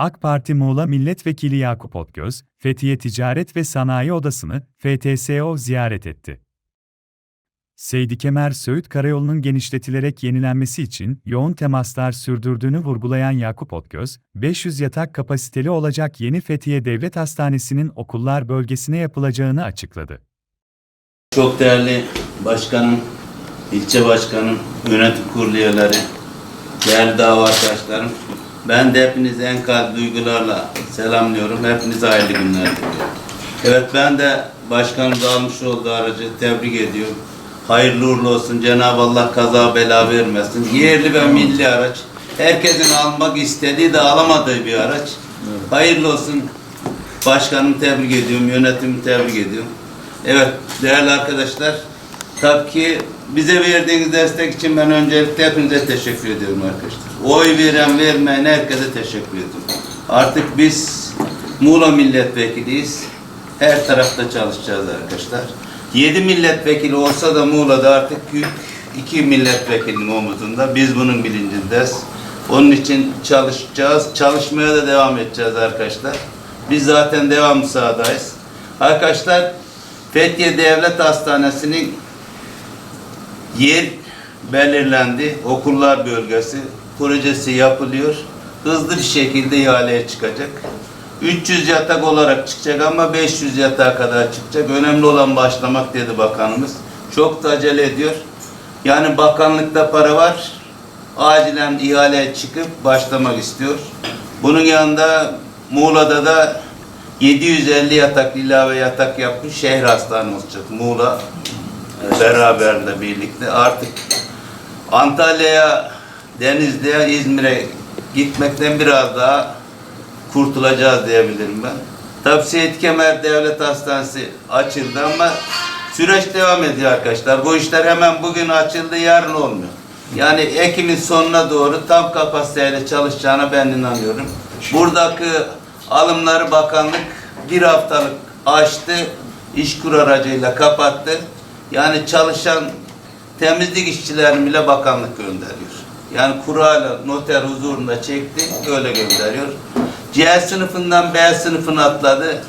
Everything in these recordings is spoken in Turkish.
AK Parti Muğla Milletvekili Yakup Otgöz, Fethiye Ticaret ve Sanayi Odası'nı FTSO ziyaret etti. Seydi Kemer Söğüt Karayolu'nun genişletilerek yenilenmesi için yoğun temaslar sürdürdüğünü vurgulayan Yakup Otgöz, 500 yatak kapasiteli olacak yeni Fethiye Devlet Hastanesi'nin okullar bölgesine yapılacağını açıkladı. Çok değerli başkanım, ilçe başkanım, yönetim kurulu üyeleri, değerli dava arkadaşlarım. Ben de hepinizi en kalp duygularla selamlıyorum. Hepinize hayırlı günler diliyorum. Evet ben de başkanımız almış olduğu aracı tebrik ediyorum. Hayırlı uğurlu olsun. Cenab-ı Allah kaza bela vermesin. Yerli ve milli araç. Herkesin almak istediği de alamadığı bir araç. Hayırlı olsun. Başkanımı tebrik ediyorum, yönetimi tebrik ediyorum. Evet değerli arkadaşlar, tabii ki bize verdiğiniz destek için ben öncelikle hepinize teşekkür ediyorum arkadaşlar. Oy veren vermeyen herkese teşekkür ediyorum. Artık biz Muğla milletvekiliyiz. Her tarafta çalışacağız arkadaşlar. 7 milletvekili olsa da Muğla'da artık yük iki milletvekilinin omuzunda. Biz bunun bilincindeyiz. Onun için çalışacağız. Çalışmaya da devam edeceğiz arkadaşlar. Biz zaten devamlı sahadayız. Arkadaşlar Fethiye Devlet Hastanesi'nin yer belirlendi. Okullar bölgesi projesi yapılıyor. Hızlı bir şekilde ihaleye çıkacak. 300 yatak olarak çıkacak ama 500 yatağa kadar çıkacak. Önemli olan başlamak dedi bakanımız. Çok da acele ediyor. Yani bakanlıkta para var. Acilen ihaleye çıkıp başlamak istiyor. Bunun yanında Muğla'da da 750 yatak ilave yatak yapmış şehir hastanesi olacak. Muğla beraberle birlikte artık Antalya'ya, Denizli'ye, İzmir'e gitmekten biraz daha kurtulacağız diyebilirim ben. Tabii Seyit Kemer Devlet Hastanesi açıldı ama süreç devam ediyor arkadaşlar. Bu işler hemen bugün açıldı, yarın olmuyor. Yani Ekim'in sonuna doğru tam kapasiteyle çalışacağına ben inanıyorum. Buradaki alımları bakanlık bir haftalık açtı, işkur aracıyla kapattı. Yani çalışan temizlik işçilerini bile bakanlık gönderiyor. Yani kurayla noter huzurunda çekti, öyle gönderiyor. C sınıfından B sınıfına atladı.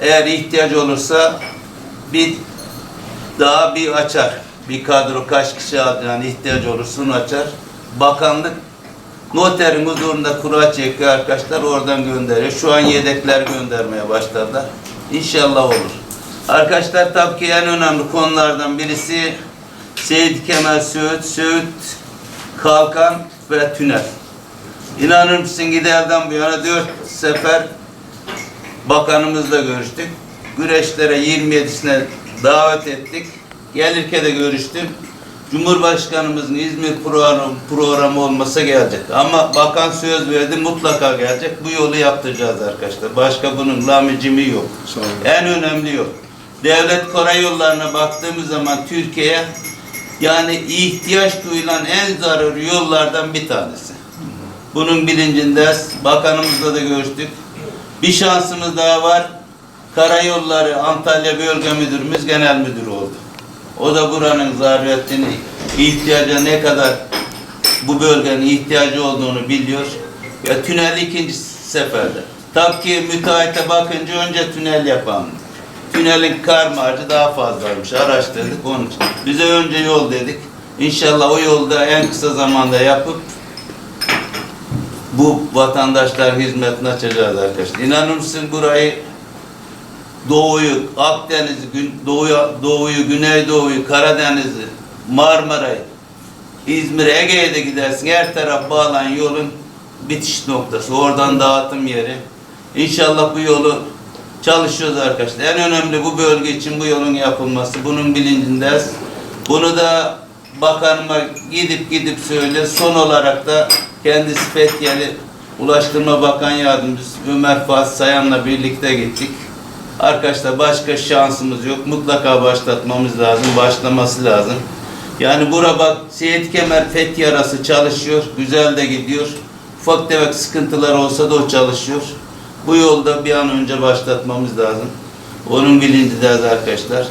Eğer ihtiyaç olursa bir daha bir açar. Bir kadro kaç kişi yani ihtiyaç olursa onu açar. Bakanlık noterin huzurunda kura çekiyor arkadaşlar oradan gönderiyor. Şu an yedekler göndermeye başladılar. İnşallah olur. Arkadaşlar tabii ki en önemli konulardan birisi Seyit Kemal Söğüt, Söğüt Kalkan ve Tünel. İnanır mısın giderden bu yana dört sefer bakanımızla görüştük. Güreşlere 27'sine davet ettik. Gelirken de görüştüm. Cumhurbaşkanımızın İzmir programı, programı olmasa gelecek. Ama bakan söz verdi mutlaka gelecek. Bu yolu yaptıracağız arkadaşlar. Başka bunun lamicimi yok. En önemli yok. Devlet karayollarına baktığımız zaman Türkiye'ye yani ihtiyaç duyulan en zararlı yollardan bir tanesi. Bunun bilincindeyiz. Bakanımızla da görüştük. Bir şansımız daha var. Karayolları Antalya Bölge Müdürümüz Genel Müdür oldu. O da buranın zaruretini, ihtiyaca ne kadar bu bölgenin ihtiyacı olduğunu biliyor. Ya tünel ikinci seferde. Tabii ki müteahhite bakınca önce tünel yapalım. Tünelin kar marjı daha fazlaymış. Araştırdık onun için. Bize önce yol dedik. İnşallah o yolda en kısa zamanda yapıp bu vatandaşlar hizmetine açacağız arkadaşlar. İnanır mısın burayı Doğu'yu, Akdeniz'i, Gün- Doğu'yu, Doğu'yu, Güneydoğu'yu, Karadeniz'i, Marmara'yı, İzmir'e, Ege'ye de gidersin. Her taraf bağlanan yolun bitiş noktası. Oradan dağıtım yeri. İnşallah bu yolu çalışıyoruz arkadaşlar. En önemli bu bölge için bu yolun yapılması. Bunun bilincindeyiz. Bunu da bakanıma gidip gidip söyle. Son olarak da kendisi Fethiye'li Ulaştırma Bakan Yardımcısı Ömer Fatih Sayan'la birlikte gittik. Arkadaşlar başka şansımız yok. Mutlaka başlatmamız lazım. Başlaması lazım. Yani bura bak Seyit Kemer Fethiye arası çalışıyor. Güzel de gidiyor. Ufak tefek sıkıntılar olsa da o çalışıyor. Bu yolda bir an önce başlatmamız lazım. Onun bilincindeyiz arkadaşlar.